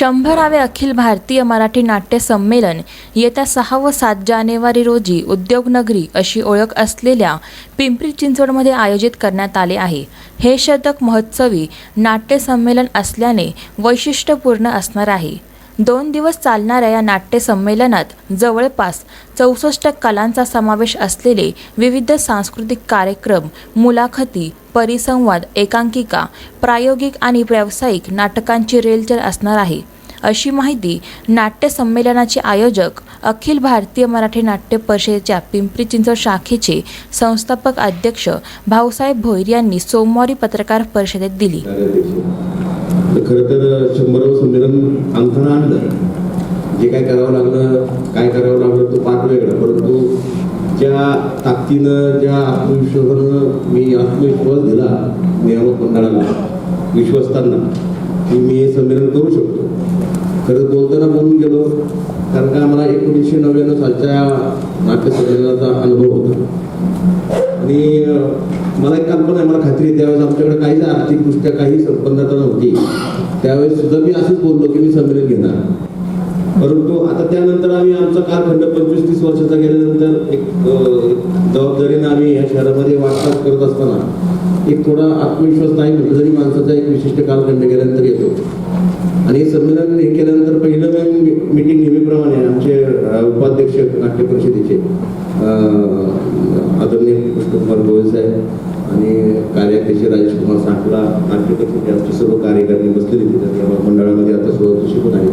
शंभरावे अखिल भारतीय मराठी नाट्य संमेलन येत्या सहा व सात जानेवारी रोजी उद्योगनगरी अशी ओळख असलेल्या पिंपरी चिंचवडमध्ये आयोजित करण्यात आले आहे. हे शतक महोत्सवी नाट्य संमेलन असल्याने वैशिष्ट्यपूर्ण असणार आहे. दोन दिवस चालणाऱ्या या नाट्य संमेलनात जवळपास चौसष्ट कलांचा समावेश असलेले विविध सांस्कृतिक कार्यक्रम मुलाखती परिसंवाद एकांकिका प्रायोगिक आणि व्यावसायिक नाटकांची रेलचेल असणार आहे. अशी माहिती नाट्य संमेलनाचे आयोजक अखिल भारतीय मराठी नाट्य परिषदेच्या पिंपरी चिंचवड शाखेचे संस्थापक अध्यक्ष भाऊसाहेब भोईर यांनी सोमवारी पत्रकार परिषदेत दिली. खरं तर शंभरावं संमेलन अंगठा आणलं जे काय करावं लागलं काय करावं लागलं तो पाठ वेगळा. परंतु ज्या ताकदीनं ज्या आत्मविश्वासानं मी आत्मविश्वास दिला नियामक मंडळाला विश्वस्तांना की मी हे संमेलन करू शकतो. खरं बोलताना बोलून गेलो. कारण का आम्हाला एकोणीसशे नव्याण्णव सालच्या नाट्य संमेलनाचा अनुभव होता. आणि मला एक कल्पना आहे मला खात्री आहे त्यावेळेस आमच्याकडे काहीच आर्थिकदृष्ट्या काही संपन्नता नव्हती. त्यावेळेस सुद्धा मी असंच बोललो की मी संमेलन घेणार. परंतु आता त्यानंतर आम्ही आमचा कालखंड पंचवीस तीस वर्षाचा गेल्यानंतर एक एक जबाबदारीनं आम्ही या शहरामध्ये वाटचाल करत असताना एक थोडा आत्मविश्वास नाही म्हटलं जरी माणसाचा एक विशिष्ट कालखंड गेल्यानंतर येतो. आणि हे संमेलन हे केल्यानंतर पहिलं मीटिंग नेहमीप्रमाणे आमचे उपाध्यक्ष नाट्य परिषदेचे आदरणीय कृष्णकुमार गोयल साहेब आणि कार्याध्यक्ष राजेश कुमार साठला नाट्य परिषदे आमचे सर्व कार्यकर्ते बसलेले तिथे मंडळामध्ये आता सुरुवात शिकून आहे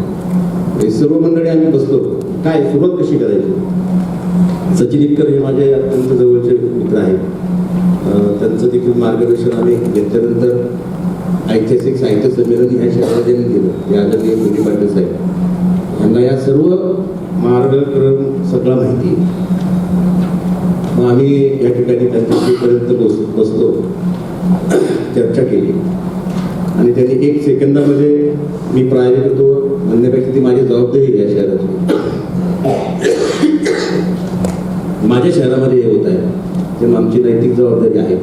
हे सर्व मंडळी आम्ही बसलो. काय सुरुवात कशी करायची? सचिन इतकर हे माझे अत्यंत जवळचे मित्र आहेत. त्यांचं देखील मार्गदर्शन आम्ही घेतल्यानंतर ऐतिहासिक साहित्य संमेलन ह्या शहरात यांनी केलं. या आदरणीय मोदी पाटील साहेब. यांना या सर्व मार्गक्रम सगळा माहिती मग आम्ही या ठिकाणी त्यांच्यापर्यंत बस बसतो. चर्चा केली. आणि त्यांनी एक सेकंदामध्ये मी प्रायोजित होतो. म्हणण्यापेक्षा ती माझी जबाबदारी या शहराची. माझ्या शहरामध्ये हे होत आहे. ते आमची नैतिक जबाबदारी आहे.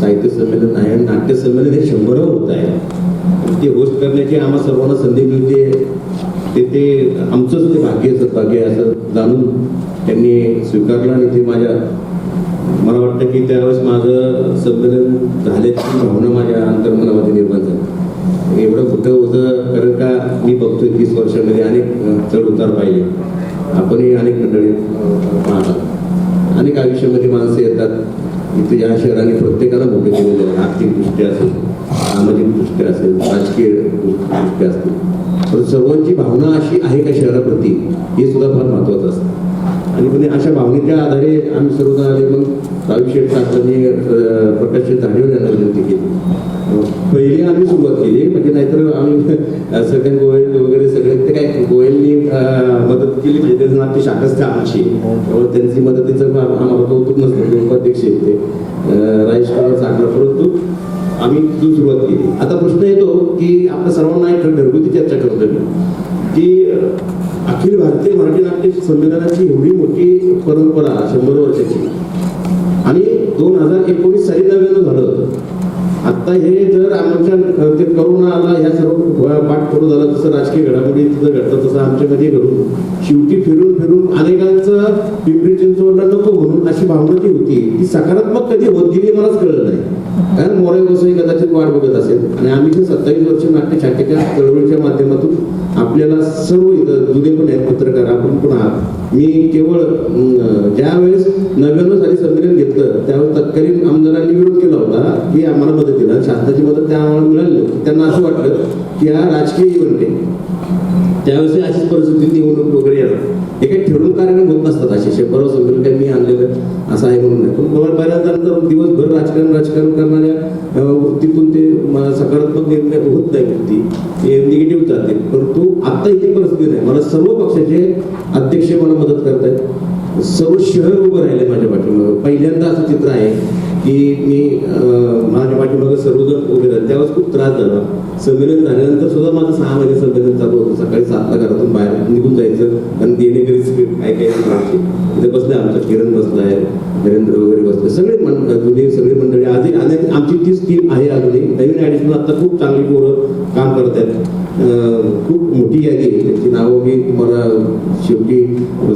साहित्य संमेलन आहे आणि नाट्य संमेलन हे शंभरवर होत आहे. ते होस्ट करण्याची आम्हा सर्वांना संधी मिळते. ते ते आमचंच ते भाग्य सद्भाग्य आहे असं जाणून त्यांनी स्वीकारलं आणि ते माझ्या मला वाटतं की त्यावेळेस माझं संमेलन झाल्याची भावना माझ्या अंतर्मनामध्ये निर्माण झाली. एवढं कुठं होतं कारण का मी बघतोय तीस वर्षामध्ये अनेक चढ उतार पाहिले. आपणही अनेक मंडळी पाहतात आयुष्यामध्ये माणसं येतात. इथे या शहराने प्रत्येकाला मोठे केलेले आहे आर्थिकदृष्ट्या असेल सामाजिकदृष्ट्या असेल राजकीय दृष्ट्या असतील पण सर्वांची भावना अशी आहे का शहराप्रती? हे सुद्धा फार महत्वाचं असतं. आणि म्हणजे अशा भावनेच्या आधारे आम्ही सर्वजण आले. मग आयुष्यात शास्त्रांनी प्रकाशित अं, प्रकाश शेठ यांना विनंती केली. पहिली आम्ही सुरुवात केली. म्हणजे नाहीतर आम्ही अं, वगैरे मदत केली म्हणजे त्याचं नाते शाखाच आमची त्यामुळे त्यांची मदतीचं आम्हाला कौतुक नसतं. ते उपाध्यक्ष ते. राजेश साखर परंतु आम्ही तिथून सुरुवात केली. आता प्रश्न येतो की आपल्या सर्वांना एक घरगुती चर्चा करतो मी की अखिल भारतीय मराठी नाट्य संमेलनाची एवढी मोठी परंपरा शंभर वर्षाची. आणि दोन हजार एकोणीस साली नव्यानं झालं होतं. आता हे जर आमच्या ते करोना आला ह्या सर्व पाठ करून झाला जसं राजकीय घडामोडी तिथं घडतं तसं आमच्यामध्ये घडून शेवटी फिरून फिरून अनेकांचं पिंपरी चिंचवडला नको म्हणून अशी भावना जी होती ती सकारात्मक कधी होत गेली मलाच कळलं नाही. कारण मोरे गोसाई कदाचित वाट बघत असेल. आणि आम्ही जे सत्तावीस वर्ष नाट्य चळवळीच्या माध्यमातून आपल्याला सर्व इथं जुने पण आहेत पत्रकार आपण पण आहात. मी केवळ ज्यावेळेस ज्या वेळेस नव्याण्णव साली संमेलन घेतलं त्यावेळेस तत्कालीन आमदारांनी विरोध केला होता की आम्हाला मदतीला शासनाची मदत त्या आम्हाला मिळाली त्यांना असं वाटलं की हा राजकीय इव्हेंट आहे. त्यावेळेस अशीच परिस्थिती निवडणूक वगैरे येणार. काही ठेवून कार्यक्रम होत नसतात असे. शंभराव संमेलन काही मी आणलेलं असं आहे म्हणून. नाही पण मला बऱ्याचदा दिवसभर राजकारण राजकारण करणाऱ्या वृत्तीतून ते सकारात्मक निर्णय होत नाही वृत्ती. ते निगेटिव्ह जाते परंतु आत्ता ही परिस्थिती नाही मला सर्व पक्षाचे अध्यक्ष मला मदत करतायत. सर्व शहर उभं राहिले माझ्या पाठीमागं. पहिल्यांदा असं चित्र आहे की मी अं, माझ्या पाठीमागं सर्वजण उभे राहिले त्यावेळेस खूप त्रास झाला. संमेलन झाल्यानंतर सुद्धा माझं सहा महिने संमेलन चालू होतं. सकाळी सातला घरातून बाहेर निघून जायचं. आणि देणेकरीच काय काय करायची. इथे बसले आमच्या. किरण बसलाय. नरेंद्र वगैरे बसले. सगळे मंडळ जुने सगळे मंडळी आधी अनेक आमची तीच टीम आहे अजूनही. नवीन ॲडिशनल आता खूप चांगली पोरं काम करत आहेत. खूप मोठी यादी आहे. त्यांची नावं मी तुम्हाला शेवटी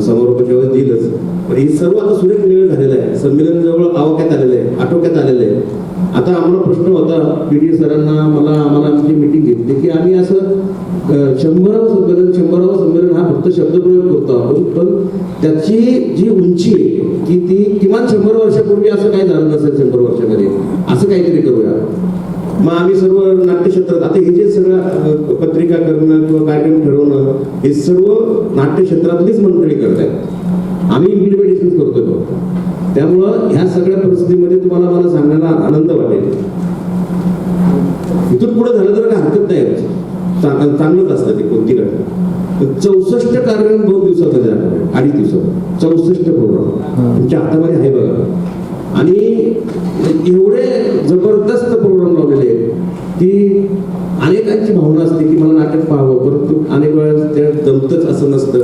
समारोपाच्या दिलंच. पण हे सर्व आता सुरेख मेळ झालेलं आहे. संमेलन जवळ आवाक्यात आलेलं आहे. आटोक्यात आलेलं आहे. आता आम्हाला प्रश्न होता पी डी सरांना मला आम्हाला आमची मिटिंग घेतली की आम्ही असं शंभरावं संमेलन शंभरावं संमेलन हा फक्त शब्दप्रयोग करतो आपण. पण त्याची जी उंची आहे की ती किमान शंभर वर्षापूर्वी असं काही झालं नसेल शंभर वर्षामध्ये. असं काहीतरी करूया. मग आम्ही सर्व नाट्यक्षेत्रात आता हे जे सगळं पत्रिका करणं किंवा कार्यक्रम ठरवणं हे सर्व नाट्यक्षेत्रातलीच मंडळी करत आहेत आम्ही इम्प्लिमेंटेशन करतोय फक्त. त्यामुळं ह्या सगळ्या परिस्थितीमध्ये तुम्हाला मला सांगण्याला आनंद वाटेल. इथून पुढे झालं तर काय हरकत नाही. चांग- चांगलंच असतं ते कोणती घटना चौसष्ट कार्यक्रम दोन जाणार आहे अडीच दिवसात. चौसष्ट प्रोग्राम तुमच्या हातामध्ये आहे बघा. आणि एवढे जबरदस्त प्रोग्राम लावलेले आहेत की अनेकांची भावना असते की मला नाटक पाहावं परंतु अनेक वेळा त्या जमतच असं नसतं.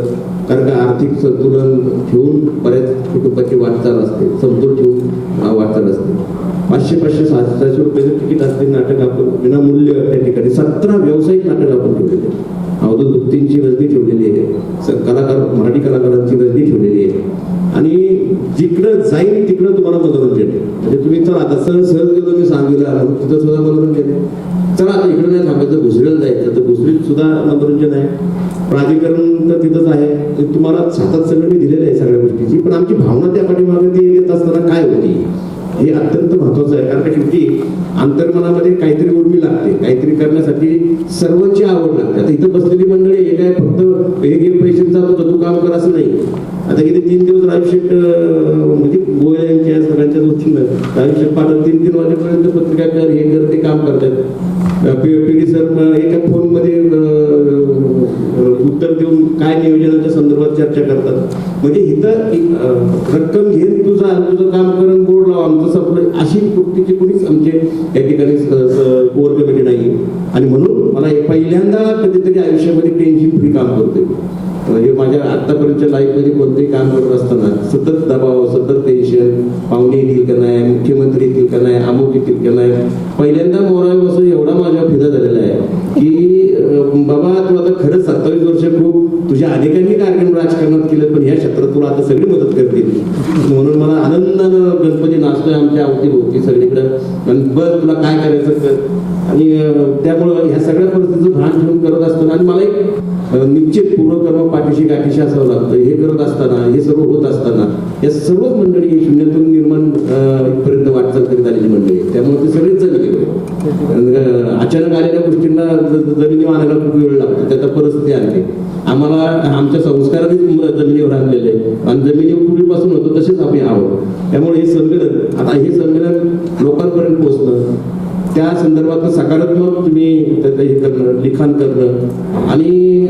कारण का आर्थिक संतुलन ठेवून बऱ्याच कुटुंबाची वाटचाल असते समतोल ठेवून वाटचाल असते. पाचशे पाचशे सातशे सहाशे रुपयाचं तिकीट असते नाटक आपण विनामूल्य त्या ठिकाणी सतरा व्यावसायिक नाटक आपण ठेवलेले आहे. अवधूत गुप्तींची रजनी ठेवलेली आहे. कलाकार मराठी कलाकारांची रजनी ठेवलेली आहे. आणि जिकडं जाईल तिकडं तुम्हाला मनोरंजन म्हणजे तुम्ही चला आता सहज सहज तुम्ही सांगितलं तिथं सुद्धा मनोरंजन आहे. चला आता नाही थांबायचं भुसरीला जायचं. तर भुसरीत सुद्धा मनोरंजन आहे. प्राधिकरण तर तिथंच आहे. तुम्हाला हातात सगळं मी दिलेलं आहे सगळ्या गोष्टीची. पण आमची भावना त्या पाठीमागे ती येत असताना काय होती? हे अत्यंत महत्वाचं आहे. कारण का शेवटी अंतर्मनामध्ये काहीतरी उर्मी लागते. काहीतरी करण्यासाठी सर्वांची आवड लागते. आता इथं बसलेली मंडळी हे काय फक्त एक एक पैसे जातो तू काम कर असं नाही. आता किती तीन दिवस राजशेठ म्हणजे गोयल यांच्या सगळ्यांच्या दृष्टीनं राजशेठ पाटील तीन तीन वाजेपर्यंत पत्रिका कर हे कर ते काम करतात. पी डी सर एका फोनमध्ये उत्तर देऊन काय नियोजनाच्या संदर्भात चर्चा करतात? म्हणजे इथं रक्कम घेऊन तुझा तुझं काम करून बोर्ड लाव आमचं सप्लाय अशी कृतीची कुणीच आमचे या ठिकाणी कोर कमिटी नाही आणि म्हणून मला हे पहिल्यांदा कधीतरी आयुष्यामध्ये टेन्शन फ्री काम करतोय म्हणजे माझ्या आतापर्यंतच्या लाईफमध्ये कोणतेही काम करत असताना सतत दबाव सतत टेन्शन पाहुणे येतील का नाही मुख्यमंत्री येतील का नाही अमुक येतील का नाही पहिल्यांदा मोराय बसून एवढा माझ्या फिदा झालेला आहे की अं, बाबा तू आता खरंच सत्तावीस वर्ष खूप तुझ्या अनेकांनी कार्यक्रम राजकारणात केलं पण ह्या क्षेत्रात तुला आता सगळी मदत करतील. म्हणून मला आनंदानं गणपती नाचतोय आमच्या अवतीभोवती सगळीकडं. आणि बस तुला काय करायचं कर आणि त्यामुळं ह्या सगळ्या परिस्थितीचं भान ठेवून करत असताना आणि मला एक निश्चित पूर्वकर्म पाठीशी गाठीशी असावं लागतं. हे करत असताना हे सर्व होत असताना या सर्वच मंडळी शून्यातून निर्माण इथपर्यंत वाटचाल करीत आलेली मंडळी त्यामुळे ते सगळेच जण गेले. अचानक आलेल्या गोष्टींना जमिनी आणायला खूप वेळ लागतो. त्याचा परिस्थिती आणते आम्हाला आमच्या संस्कारानेच जमिनीवर आणलेले आहे. आणि जमिनीवर पूर्वीपासून होतो तसेच आम्ही आहोत. त्यामुळे हे संमेलन आता हे संमेलन लोकांपर्यंत होतं त्या संदर्भात सकारात्मक तुम्ही त्याचं हे करणं लिखाण करणं आणि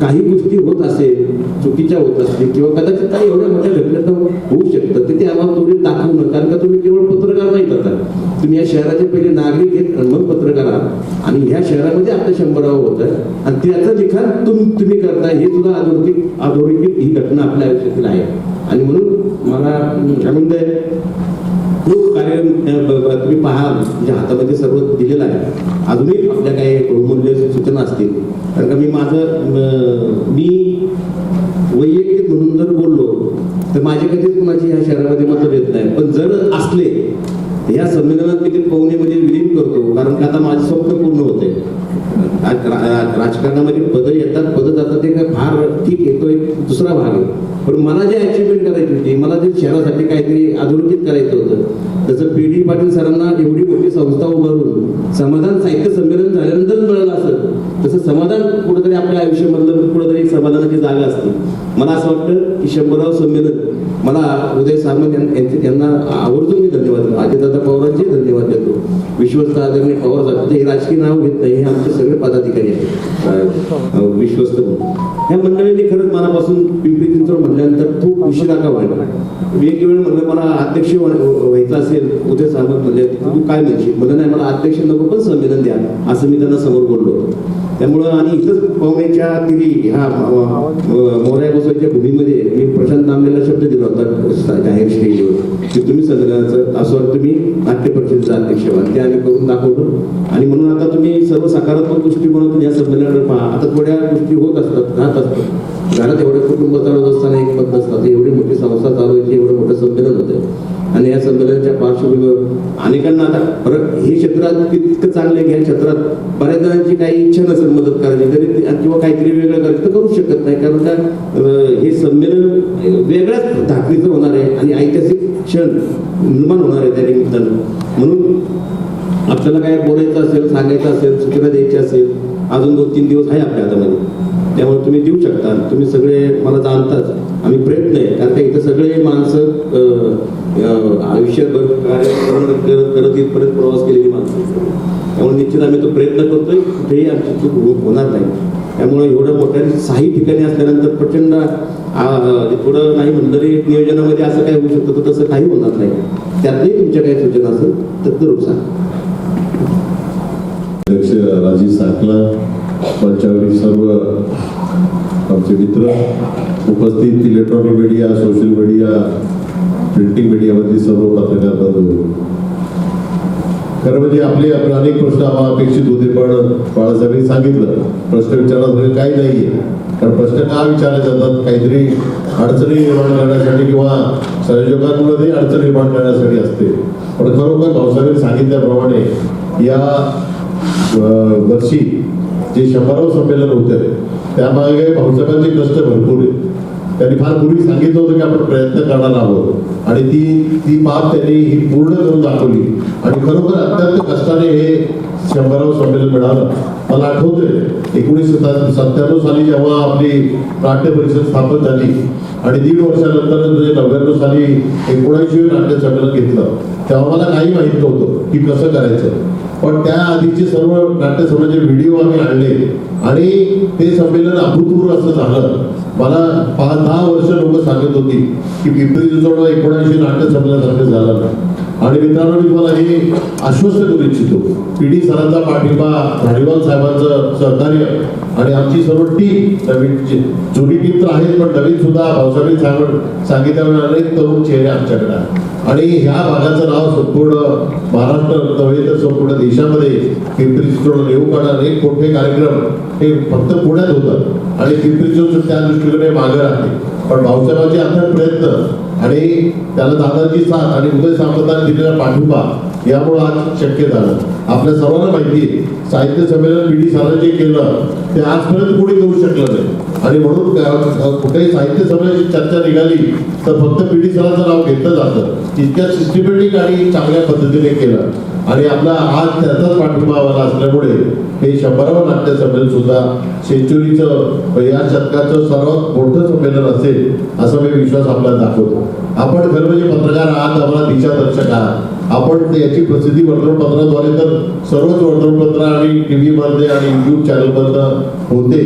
काही गोष्टी होत असेल चुकीच्या होत असतील किंवा कदाचित काही एवढ्या मोठ्या घटनेत होऊ शकतं ते ते आम्हाला त्वरित दाखवणं कारण का तुम्ही केवळ पत्रकार नाहीत आता. तुम्ही या शहराचे पहिले नागरिक आहेत मग पत्रकार आहात. आणि ह्या शहरामध्ये आता शंभरावं होत आहे आणि त्याचं लिखाण तुम तुम्ही करताय हे सुद्धा अधोरेखित अधोरेखित ही घटना आपल्या आयुष्यातील आहे. आणि म्हणून मला आनंद आहे. खूप कार्य तुम्ही पहा म्हणजे हातामध्ये सर्व दिलेलं आहे. अजूनही आपल्या काही बहुमूल्य सूचना असतील. कारण का मी माझं मी वैयक्तिक म्हणून जर बोललो तर माझे कधीच कुणाची ह्या शहरामध्ये मतभेद नाही पण जर असले या संमेलनात मी ते पवनेमध्ये विलीन करतो कारण की आता माझं स्वप्न पूर्ण होते. राजकारणामध्ये पदं येतात पदं जातात ते काय फार ठीक येतो एक दुसरा भाग आहे. पण मला जे अचिव्हमेंट करायची होती मला जे शहरासाठी काहीतरी अधोरेखित करायचं होतं तसं पी डी पाटील सरांना एवढी मोठी संस्था उभारून समाधान साहित्य संमेलन झाल्यानंतर मिळालं असं तसं समाधान कुठंतरी आपल्या आयुष्यामधलं कुठंतरी समाधानाची जागा असते. मला असं वाटतं की शंभराव संमेलन मला उदय सामंत यां- यांचे- यांना आवर्जून मी धन्यवाद देतो. अजितदादा पवारांचे धन्यवाद देतो. विश्वस्त आदरणीय पवार साहेब हे राजकीय नाव घेत नाही हे आमचे सगळे पदाधिकारी आहेत. विश्वस्त या ह्या मंडळींनी खरंच मनापासून पिंपरी चिंचवड म्हटल्यानंतर खूप उशिरा का व्हायला एक वेळ म्हणलं मला अध्यक्ष व्हायचं असेल उदय सामंत म्हणले तू काय म्हणशील? म्हणलं नाही मला अध्यक्ष नको पण संमेलन द्या. असं मी त्यांना समोर बोललो. होतो त्यामुळं आणि इथंच पाहुण्याच्या तिरी ह्या मोऱ्या गोसाईच्या भूमीमध्ये मी प्रशांत नामलेला शब्द दिला होता जाहीर स्टेजवर. की तुम्ही संमेलनाचं असं तुम्ही नाट्य परिषदेचा अध्यक्ष व्हा. ते आम्ही करून दाखवलं आणि म्हणून आता तुम्ही सर्व सकारात्मक दृष्टिकोनातून या संमेलनाकडे पहा. आता थोड्या गोष्टी होत असतात राहत असतात. घरात एवढे कुटुंब चालत असताना एक पद एवढी मोठी संस्था चालवायची एवढं मोठं संमेलन होतं. आणि या संमेलनाच्या पार्श्वभूमीवर अनेकांना आता परत हे क्षेत्रात इतकं चांगलं आहे की या क्षेत्रात बऱ्याच जणांची काही इच्छा नसेल मदत करायची तरी किंवा काहीतरी वेगळं करायचं तर करू शकत नाही. कारण का हे संमेलन वेगळ्याच धाकणीचं होणार आहे आणि ऐतिहासिक क्षण निर्माण होणार आहे त्या निमित्तानं. म्हणून आपल्याला काय बोलायचं असेल सांगायचं असेल सूचना द्यायची असेल अजून दोन तीन दिवस आहे आपल्या हातामध्ये. त्यामुळे तुम्ही देऊ शकता. तुम्ही सगळे मला जाणताच आम्ही प्रयत्न आहे. कारण का इथं सगळे माणसं आयुष्यभर कार्य करत करत इथपर्यंत प्रवास केलेली माणसं त्यामुळे निश्चित आम्ही तो प्रयत्न करतोय. कुठेही आमची चूक हो-, होणार नाही. त्यामुळे एवढं मोठ्या साही ठिकाणी असल्यानंतर प्रचंड म्हणजे थोडं नाही म्हणलं तरी नियोजनामध्ये असं काय होऊ शकतं तर तसं काही होणार नाही. त्यातही तुमच्या काही सूचना असेल तर जरूर सांगा. अध्यक्ष राजीव साकला सर्व आमचे मित्र उपस्थित electronic media social media printing मीडियामधली सर्व पत्रकार बंधू. खरं म्हणजे आपले अनेक प्रश्न आम्हाला अपेक्षित होते पण बाळासाहेबांनी सांगितलं प्रश्न विचारण्यासारखं काही नाहीये. कारण प्रश्न का विचारले जातात? काहीतरी अडचणी निर्माण करण्यासाठी किंवा संयोजकांमध्ये अडचण निर्माण करण्यासाठी असते. पण खरोखर भाऊसाहेबांनी सांगितल्याप्रमाणे या वर्षी जे शंभराव संमेलन होतं त्यामागे भाऊसाहेबांचे कष्ट भरपूर आहेत. त्यांनी फार पूर्वी सांगितलं होतं की आपण प्रयत्न करणार आहोत. आणि ती ती बाब त्यांनी ही पूर्ण करून दाखवली. आणि खरोखर अत्यंत कष्टाने हे शंभराव संमेलन मिळालं. मला आठवतंय एकोणीसशे सत्त्याण्णव साली जेव्हा आपली नाट्य परिषद स्थापन झाली आणि दीड वर्षानंतर म्हणजे नव्याण्णव साली एकोणऐंशी नाट्य संमेलन घेतलं तेव्हा मला काही माहीत नव्हतं की कसं करायचं. पण त्या आधीचे सर्व नाट्य व्हिडिओ आम्ही आणले. आणि ते संमेलन अभूतपूर्व असं झालं. मला पाच दहा वर्ष लोक सांगत होती की पिंपरी चिंचवडला एकोणऐंशी नाट्य संमेलनासारखं झालं. आणि मित्रांनो मी तुम्हाला हे आश्वस्त करू इच्छितो. पी डी सरांचा पाठिंबा धारीवाल साहेबांचं सहकार्य आणि आमची सर्व टीम नवीन जुनी मित्र आहेत पण नवीन सुद्धा भाऊसाहेब साहेब सांगितल्यामुळे अनेक तरुण चेहरे आमच्याकडे आहेत. आणि ह्या भागाचं नाव संपूर्ण महाराष्ट्र नव्हे तर संपूर्ण देशामध्ये पिंपरी चिंचवड नेऊ काढा एक मोठे कार्यक्रम हे फक्त पुण्यात होतात आणि पिंपरी चिंचवड त्या दृष्टीकडे मागे राहते. पण भाऊसाहेबांचे अथक प्रयत्न आणि त्याला दादाची साथ आणि उदय सामंतांनी दिलेला पाठिंबा यामुळे आज शक्य झालं. आपल्या सर्वांना माहिती आहे साहित्य संमेलन पी डी सरांनी केलं ते आजपर्यंत कोणी करू शकलं नाही. आणि म्हणून कुठेही साहित्य संमेलनाची चर्चा निघाली तर फक्त पी डी सरांचं नाव घेतलं जातं. इतक्या सिस्टमॅटिक आणि चांगल्या पद्धतीने केलं. आणि आपला आज त्याचाच पाठिंबा आम्हाला असल्यामुळे हे शंभरावं नाट्य संमेलन सुद्धा सेंचुरीचं या शतकाचं सर्वात मोठं संमेलन असेल असा मी विश्वास आपल्याला दाखवतो. आपण खरं म्हणजे पत्रकार आहात आम्हाला दिशादर्शक आहात. आपण याची प्रसिद्धी वर्तमानपत्राद्वारे तर सर्वच वर्तमानपत्र आणि टी व्हीमध्ये आणि युट्यूब चॅनलमधनं होते.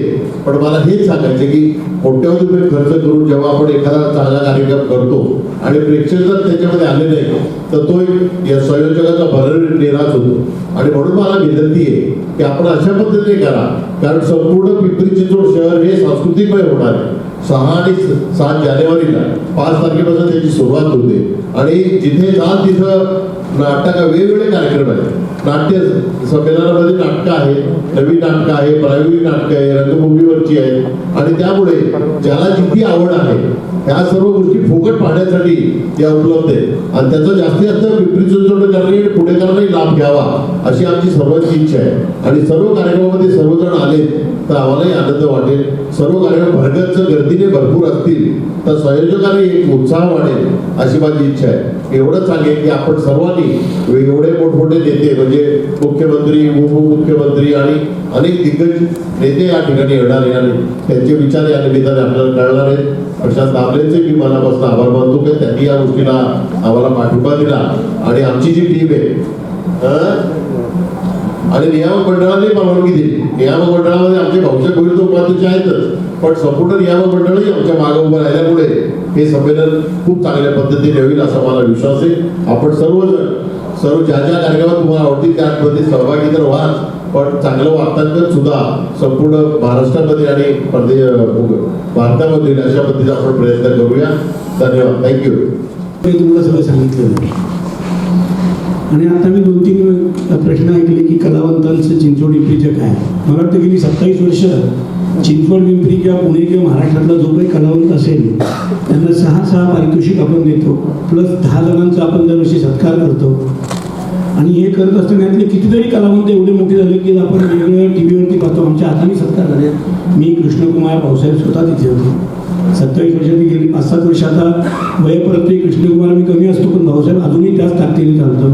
पण मला हेच सांगायचं की कोट्यावधी रुपये खर्च करून जेव्हा आपण एखादा चांगला कार्यक्रम करतो आणि प्रेक्षक जर त्याच्यामध्ये आले नाही तर तो एक या संयोजकाचा भर निराश होतो. आणि म्हणून मला विनंती आहे की आपण अशा पद्धतीने करा. कारण संपूर्ण पिंपरी चिंचवड शहर हे सांस्कृतिकमय होणार आहे. सहा आणि सात जानेवारीला पाच तारखेपासून त्याची सुरुवात होते. आणि जिथे जात तिथं नाटक वेगवेगळे कार्यक्रम आहेत. नाट्य संमेलनामध्ये नाटकं आहेत नवीन नाटकं आहे प्रायोगिक नाटकं आहे रंगभूमीवरची आहेत. आणि त्यामुळे ज्याला जितकी आवड आहे ह्या सर्व गोष्टी फुकट पाहण्यासाठी त्या उपलब्ध आहेत. आणि त्याचा जास्तीत जास्त पिंपरी चिंचवडकरांनी आणि पुणेकरांनाही लाभ घ्यावा अशी आमची सर्वांची इच्छा आहे. आणि सर्व कार्यक्रमामध्ये सर्वजण आले तर आम्हालाही आनंद वाटेल. सर्व कार्यक्रम भरगतच गर्दीने भरपूर असतील तर संयोजकांनी एक उत्साह वाढेल अशी माझी इच्छा आहे. एवढंच सांगेल की आपण सर्वांनी एवढे मोठमोठे नेते म्हणजे मुख्यमंत्री उपमुख्यमंत्री आणि अनेक दिग्गज नेते या ठिकाणी येणार आणि त्यांचे विचार या निमित्ताने आपल्याला कळणार आहेत. प्रशांत दाबलेंचे मी मनापासून आभार मानतो की त्यांनी या गोष्टीला आम्हाला पाठिंबा दिला आणि आमची जी टीम आहे आणि नियामक मंडळाने परवानगी दिली. नियामक मंडळामध्ये आमचे भाऊचे गोविंद उपाध्यक्ष आहेतच पण संपूर्ण नियामक मंडळही आमच्या मागे उभं राहिल्यामुळे हे संमेलन खूप चांगल्या पद्धतीने होईल असा मला विश्वास आहे. आपण सर्वजण सर्व ज्या ज्या कार्यक्रमात तुम्हाला आवडतील त्यामध्ये सहभागी तर व्हा. पण चांगलं वार्तांकन सुद्धा संपूर्ण महाराष्ट्रामध्ये आणि परदे भारतामध्ये अशा पद्धतीचा आपण प्रयत्न करूया. धन्यवाद. थँक्यू मी तुम्हाला सगळं सांगितलं. आणि आता मी दोन तीन प्रश्न ऐकले की कलावंतांचं चिंचवड पिंपरीचं काय मला वाटतं गेली सत्तावीस वर्ष चिंचवड पिंपरी किंवा पुणे किंवा महाराष्ट्रातला जो काही कलावंत असेल त्यांना सहा सहा पारितोषिक आपण देतो. प्लस दहा जणांचा आपण दरवर्षी सत्कार करतो. आणि हे करत असताना यातले कितीतरी कलावंत एवढे मोठे झाले की आपण वेगवेगळ्या टी व्हीवरती पाहतो. आमच्या हाताने सत्कार झाले. मी कृष्णकुमार भाऊसाहेब स्वतः तिथे होते. सत्तावीस वर्षाची गेली पाच सात वर्ष आता वयपरत्वे कृष्णकुमार मी कमी असतो पण भाऊसाहेब अजूनही त्याच ताकदीने चालतो.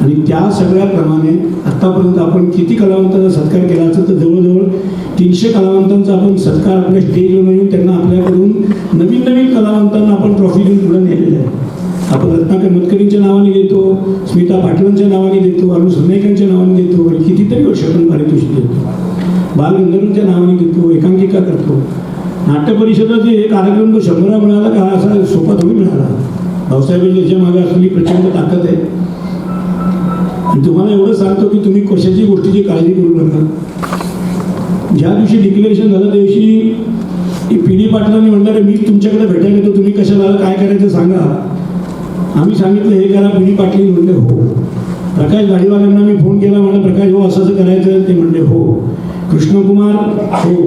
आणि त्या सगळ्याप्रमाणे आत्तापर्यंत आपण किती कलावंतांचा सत्कार केला असेल तर जवळजवळ तीनशे कलावंतांचा आपण सत्कार आपल्या स्टेजवर येऊन त्यांना आपल्याकडून नवीन नवीन कलावंतांना आपण ट्रॉफी देऊन पुढे नेलेलं आहे. आपण रत्नाकर मतकरींच्या नावाने देतो स्मिता पाटलांच्या नावाने देतो अरुण सुनाईकांच्या नावाने देतो आणि कितीतरी वर्ष आपण पारितोषिक देतो. बालगंधर्वांच्या नावाने देतो एकांकिका करतो. नाट्य परिषदाचे हे कार्यक्रम तो शंभरा मिळाला का असा सोपा थोडी मिळाला. भाऊसाहेबांची त्याच्यामागे असलेली प्रचंड ताकद आहे. आणि तुम्हाला एवढं सांगतो की तुम्ही कशाची गोष्टीची काळजी करू नका. ज्या दिवशी डिक्लेरेशन झालं त्या दिवशी पी डी पाटलांनी म्हणणार मी तुमच्याकडे भेटायला येतो तुम्ही कशाला काय करायचं सांगा. आम्ही सांगितलं हे करा पी डी पाटील म्हणले हो. प्रकाश गाडीवाल्यांना मी फोन केला म्हणलं प्रकाश हो असं असं करायचं. ते म्हणले हो. कृष्णकुमार हो.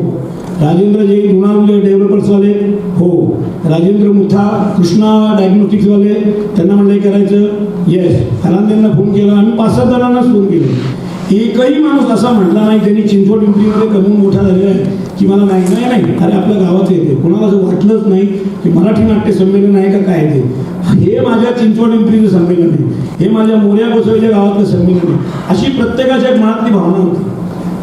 राजेंद्र जैन ऋणाल डेव्हलपर्सवाले हो. राजेंद्र मुथा कृष्णा डायग्नोस्टिक्सवाले त्यांना म्हणलं हे करायचं. येस फलांद्यांना फोन केला. आम्ही पाच सात जणांनाच फोन केले. एकही माणूस असा म्हटला नाही त्यांनी चिंचवड पिंपरीमध्ये कमवून मोठा झालेला आहे. की मला नाही नाही नाही. अरे आपल्या गावात येते. कोणाला असं वाटलंच नाही की मराठी नाट्य संमेलन आहे का काय ते. हे माझ्या चिंचवड पिंपरीचं संमेलन आहे. हे माझ्या मोर्या गोसावीच्या गावातलं संमेलन आहे. अशी प्रत्येकाच्या मनातली भावना होती.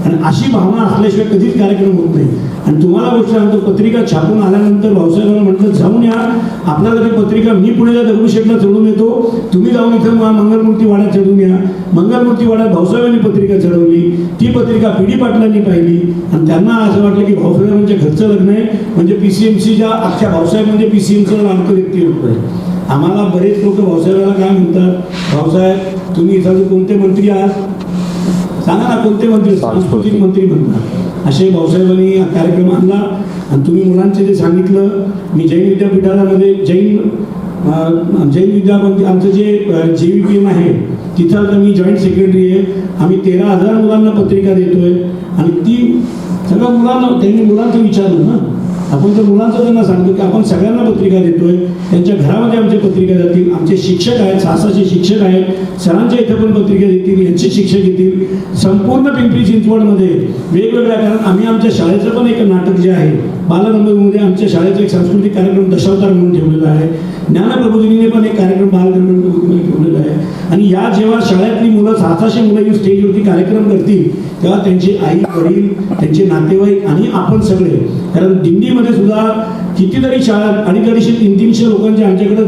आणि अशी भावना असल्याशिवाय कधीच कार्यक्रम होत नाही. आणि तुम्हाला गोष्ट सांगतो पत्रिका छापून आल्यानंतर भाऊसाहेबांना म्हटलं जाऊन या. आपल्याला ती पत्रिका मी पुण्याच्या दगडूशेठला चढून येतो. तुम्ही जाऊन इथं मा- मंगलमूर्ती वाड्यात चढून या. मंगलमूर्ती वाड्यात भाऊसाहेबांनी पत्रिका चढवली. ती पत्रिका पी. डी. पाटलांनी पाहिली. आणि त्यांना असं वाटलं की भाऊसाहेबांच्या घरचं लग्न आहे. म्हणजे पी सी एम सीच्या अख्ख्या भाऊसाहेब म्हणजे पी सी एम सीला व्यक्ती होत. आहे आम्हाला बरेच लोक भाऊसाहेबाला काय म्हणतात? भाऊसाहेब तुम्ही इथं कोणते मंत्री आहात? सांगा ना कोणते मंत्री? सांस्कृतिक मंत्री म्हणतात. असे भाऊसाहेबांनी कार्यक्रम आणला. आणि तुम्ही मुलांचे जे सांगितलं मी जैन विद्यापीठामध्ये जैन जैन विद्यापीठ आमचं जे जे व्ही पी एम आहे तिथं आता मी जॉईंट सेक्रेटरी आहे. आम्ही तेरा हजार मुलांना पत्रिका देतोय. आणि ती सगळ्या मुलांना त्यांनी मुलांचं विचारलं ना. आपण तर मुलांचं त्यांना सांगतो की आपण सगळ्यांना पत्रिका देतोय. त्यांच्या घरामध्ये आमच्या पत्रिका जातील. आमचे शिक्षक आहेत सहासाचे शिक्षक आहेत. सरांच्या इथं पण पत्रिका देतील यांचे शिक्षक येतील. संपूर्ण पिंपरी चिंचवडमध्ये वेगवेगळ्या कारण आम्ही आमच्या शाळेचं पण एक नाटक जे आहे बालरंगमध्ये आमच्या शाळेचा एक सांस्कृतिक कार्यक्रम दशावतार म्हणून ठेवलेला आहे. ज्ञानप्रबोधिनीने पण एक कार्यक्रम बालरंगमध्ये ठेवलेला आहे. आणि या जेव्हा शाळेतली मुलं सहासाशे मुलं येऊन स्टेजवरती कार्यक्रम करतील तेव्हा त्यांची आई वडील त्यांचे नातेवाईक आणि आपण सगळे. कारण दिंडीमध्ये सुद्धा कितीतरी शाळा आणि अडीचशे तीन तीनशे लोकांचे आमच्याकडे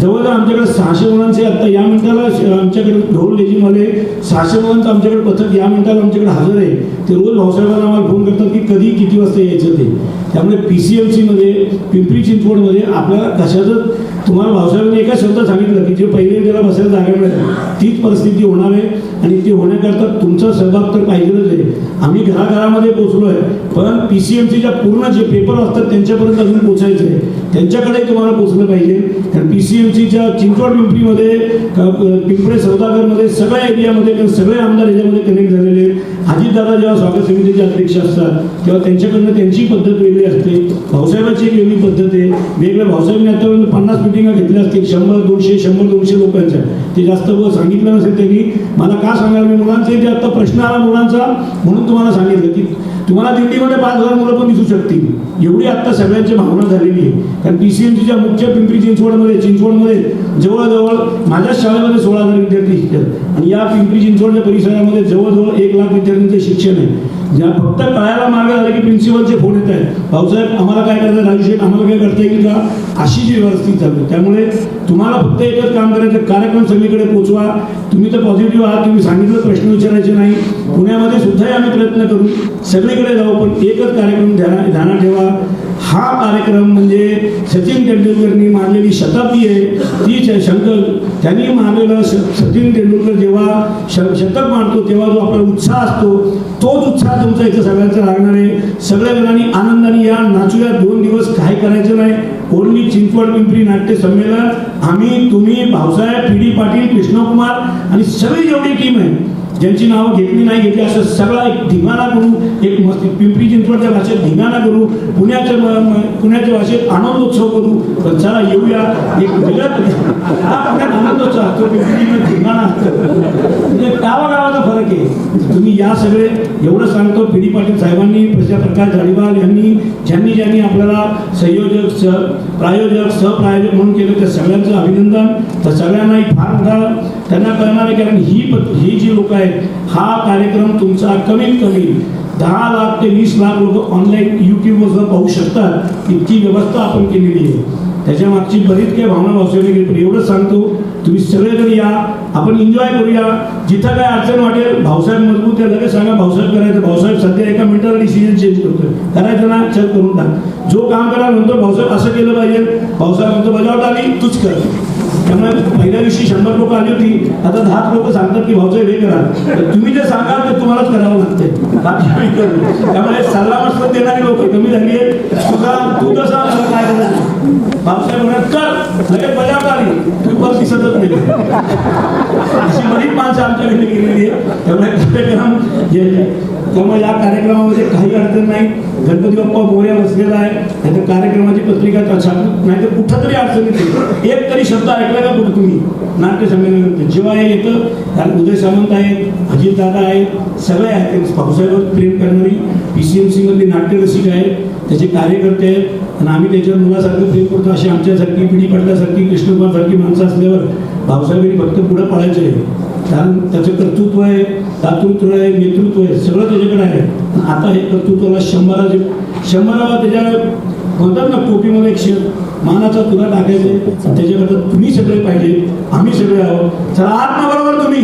जवळजवळ आमच्याकडे सहाशे मुलांचे आता या मिनिटाला आमच्याकडे ढोल लेझिमवाले सहाशे मुलांचं आमच्याकडे पथक या मिनिटाला आमच्याकडे हजर आहे. ते रोज भाऊसाहेबांना आम्हाला फोन करतात की कधी किती वाजता यायचं ते. त्यामुळे पी सी एम सीमध्ये पिंपरी चिंचवडमध्ये आपल्याला कशाचं तुम्हाला भाऊसाहेबांनी एका शब्दात सांगितलं की जे पहिले त्याला बसायला जागा मिळेल तीच परिस्थिती होणार आहे आणि ती होण्याकरता तुमचा सहभाग तर पाहिजेच आहे. आम्ही घराघरामध्ये पोचलो आहे पण पी सी एम सीच्या पूर्ण जे पेपर असतात त्यांच्यापर्यंत अजून पोचायचं आहे. त्यांच्याकडे तुम्हाला पोचलं पाहिजे. कारण पी सी एम सीच्या चिंचवड पिंपरीमध्ये क- पिंपळे सौदागरमध्ये सगळ्या एरियामध्ये सगळे आमदार याच्यामध्ये कनेक्ट झालेले आहेत. अजितदादा जेव्हा स्वागत समितीचे अध्यक्ष असतात तेव्हा त्यांच्याकडनं त्यांची पद्धत वेगळी असते. भाऊसाहेबांची एक वेगळी पद्धत आहे. वेगळ्या भाऊसाहेबांनी आतापर्यंत पन्नास मिटिंगा घेतल्या असतील. शंभर दोनशे शंभर दोनशे लोकांच्या. ते जास्त व सांगितलं नसेल त्यांनी. मला का सांगायला मी मुलांचे जे आता प्रश्न आला मुलांचा म्हणून तुम्हाला सांगितलं. की तुम्हाला दिल्लीमध्ये पाच हजार मुलं पण दिसू शकतील. एवढी आत्ता सगळ्यांची भावना झालेली आहे. कारण पी सी एम सीच्या मुख्य पिंपरी चिंचवडमध्ये चिंचवडमध्ये जवळजवळ माझ्याच शाळेमध्ये सोळा हजार विद्यार्थी शिकतात आणि या पिंपरी चिंचवडच्या परिसरामध्ये जवळजवळ एक लाख विद्यार्थ्यांचे शिक्षण आहे. ज्या फक्त कळायला मागे आलं की प्रिन्सिपलचे फोन येत आहेत भाऊसाहेब आम्हाला काय करायचं? राजू शेठ आम्हाला काय करता येईल का? अशी जी व्यवस्थित चालू त्यामुळे तुम्हाला फक्त एकच काम करायचं कार्यक्रम सगळीकडे पोचवा. तुम्ही तर पॉझिटिव्ह आहात. तुम्ही सांगितलं प्रश्न विचारायचे नाही. पुण्यामध्ये सुद्धाही आम्ही प्रयत्न करू. सगळीकडे जाऊ पण एकच कार्यक्रम ध्याना ध्यानात ठेवा. हा कार्यक्रम म्हणजे सचिन तेंडुलकरनी मारलेली शताब्दी आहे. ती शंकर त्यांनी मारलेलं सचिन तेंडुलकर जेव्हा श शतक मारतो तेव्हा जो आपला उत्साह असतो तोच उत्साह तुमचा इथं सगळ्यांचा लागणार आहे. सगळ्या जणांनी आनंदाने या नाचूया. दोन दिवस काय करायचं नाही. कोणी चिंचवड पिंपरी नाट्य संमेलन. आम्ही तुम्ही भाऊसाहेब पी डी पाटील कृष्णकुमार आणि सगळी जेवढी टीम आहे ज्यांची नावं घेतली नाही घेतली असं सगळा एक धिंगाणा करू एक मस्त पिंपरी चिंचवडच्या भाषेत धिंगाणा करू पुण्याच्या पुण्याच्या भाषेत आनंदोत्सव करू. तर चला येऊया. एक वेगळ्या हा पुण्यात आनंदोत्सव असतो पिंपरी धिंगाणा असतो. म्हणजे गावागावाचा फरक आहे. तुम्ही या सगळे एवढं सांगतो पी डी पाटील साहेबांनी प्रजा प्रकाश झाडीवाल यांनी ज्यांनी ज्यांनी आपल्याला संयोजक सह प्रायोजक सहप्रायोजक म्हणून केलं त्या सगळ्यांचं अभिनंदन. तर सगळ्यांनाही फार मोठा त्यांना कळणार आहे कारण ही ही जी लोक आहेत हा कार्यक्रम तुमचा कमीत कमी दहा लाख ते वीस लाख लोक ऑनलाईन युट्यूबवर पाहू शकतात. इतकी व्यवस्था आपण केलेली आहे. त्याच्या मागची बरीच काही भावना भावसाहेब पण एवढंच सांगतो तुम्ही सगळेजण या. आपण एन्जॉय करूया. जिथं काय अडचण वाटेल भाऊसाहेब मजबूत आहे लगेच सांगा भाऊसाहेब करायचं. भाऊसाहेब सध्या एका मिनिटाला डिसिजन चेंज करतोय. करायचं ना चल करून टाक. जो काम करा म्हणतो भाऊसाहेब असं केलं पाहिजे. भाऊसाहेब म्हणतो बजावट आली तूच कर. त्यामुळे पहिल्या दिवशी शंभर लोक आली होती. आता दहा लोक सांगतात की भाऊचं हे करा. तर तुम्ही जे सांगाल ते तुम्हालाच करावं लागते त्यामुळे सल्ला मसलत देणारी लोक कमी झाली आहे तुझा तू कसा काय करायचं बापसाहेब म्हणत कर लगेच बजावत आली तुम्ही परत दिसतच नाही. अशी बरीच माणसं आमच्याकडे गेलेली आहे त्यामुळे कार्यक्रम हे त्यामुळे या कार्यक्रमामध्ये काही अडचण नाही. गणपती बाप्पा मोर्या बसलेला आहे. नाहीतर कार्यक्रमाची पत्रिका छापून नाही तर कुठं तरी अडचण येते. एक तरी शब्द ऐकला का कुठं तुम्ही? नाट्य संमेलन जेव्हा हे येतं कारण उदय सामंत आहेत अजित दादा आहेत सगळे आहेत. भाऊसाहेबांवर प्रेम करणारी पी सी एम सीमधली नाट्यरसिक आहेत. त्याचे कार्यकर्ते आहेत. आणि आम्ही त्याच्यावर मुलासारखं प्रेम करतो. अशी आमच्यासारखी पिढी पडल्यासारखी कृष्णकुमारसारखी माणसं असल्यावर भाऊसाहेबांनी फक्त पुढं पडायचं आहे. कारण त्याचं कर्तृत्व आहे दातृत्व आहे नेतृत्व आहे सगळं त्याच्याकडे आहे. आता हे कर्तृत्वाला शंभराचे शंभराला त्याच्या म्हणतात ना टोपीमध्ये एक शेत मानाचा तुला टाकायचे त्याच्याकडे तुम्ही सगळे पाहिजे आम्ही सगळे आहोत. चला आहात ना बरोबर तुम्ही.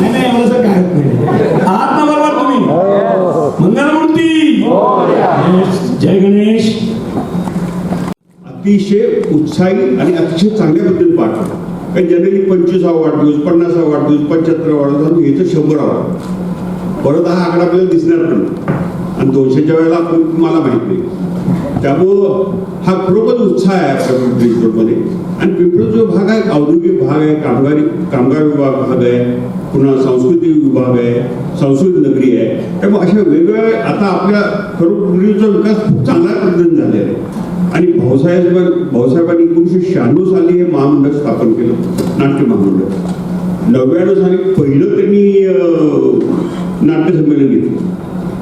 नाही नाही मला सर काय होत नाही. आहात ना बरोबर तुम्ही. मंगलमूर्ती. जय गणेश. अतिशय उत्साही आणि अतिशय चांगल्या पद्धतीने पाठवतो काही कारण जनरली पंचवीसावा वाढदिवस पन्नासावा वाढदिवस पंच्याहत्तर वाढदिवस हे तर शंभरावा. परत हा आकडा आपल्याला दिसणार पण नाही. आणि दोनशेच्या वेळेला आपण मला माहीत नाही. त्यामुळं हा खरोखर उत्साह आहे आपल्या आणि पिंपरी जो भाग आहे औद्योगिक भाग आहे कामगारी कामगार विभाग भाग आहे पुन्हा सांस्कृतिक विभाग आहे सांस्कृतिक नगरी आहे. त्यामुळे अशा वेगवेगळ्या आता आपल्या खरोखरीचा विकास खूप चांगल्या पद्धतीने झालेला आहे. आणि भाऊसाहेब भाऊसाहेबांनी एकोणीसशे शहाण्णव साली हे महामंडळ स्थापन केलं नाट्य महामंडळ. नव्याण्णव साली पहिलं त्यांनी नाट्य नाट्यसंमेलन घेतलं.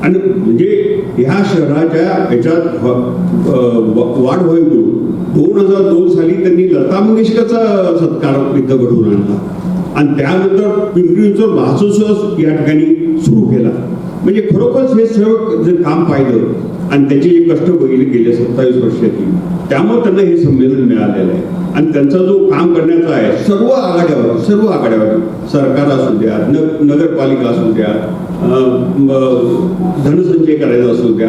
आणि म्हणजे ह्या शहराच्या याच्यात वाढ होईल म्हणून दोन हजार दोन साली त्यांनी लता मंगेशकरचा सत्कार इथं घडवून आणला. आणि त्यानंतर पिंपरी चिंचवड या ठिकाणी सुरू केला. म्हणजे खरोखरच हे सर्व जे काम पाहिलं आणि त्याचे जे कष्ट बघितले गेले सत्तावीस वर्षाची. त्यामुळे त्यांना हे संमेलन मिळालेलं आहे. आणि त्यांचा जो काम करण्याचा आहे सर्व आघाड्यावर सर्व आघाड्यावर सरकार असू द्या न नगरपालिका असू द्या धनसंचय करायचा असू द्या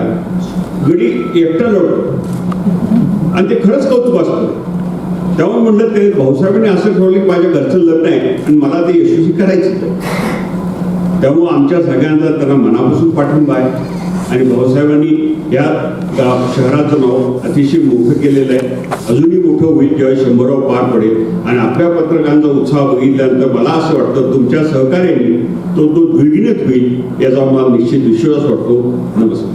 गडी एकटा लढतो. आणि ते खरंच कौतुक असतं. तेव्हा म्हणलं ते भाऊसाहेबांनी असं ठरवलं की माझ्या घरचं लग्न आहे आणि मला ते यशस्वी करायचं त्यामुळं आमच्या सगळ्यांचा त्यांना मनापासून पाठिंबा आहे. आणि भाऊसाहेबांनी या गाव शहराचं नाव अतिशय मोठं केलेलं आहे. अजूनही मोठं होईल जेव्हा शंभराव पार पडेल. आणि आपल्या पत्रकारांचा उत्साह बघितल्यानंतर मला असं वाटतं तुमच्या सहकार्याने तो तो द्विगुणित होईल याचा मला निश्चित विश्वास वाटतो. नमस्कार.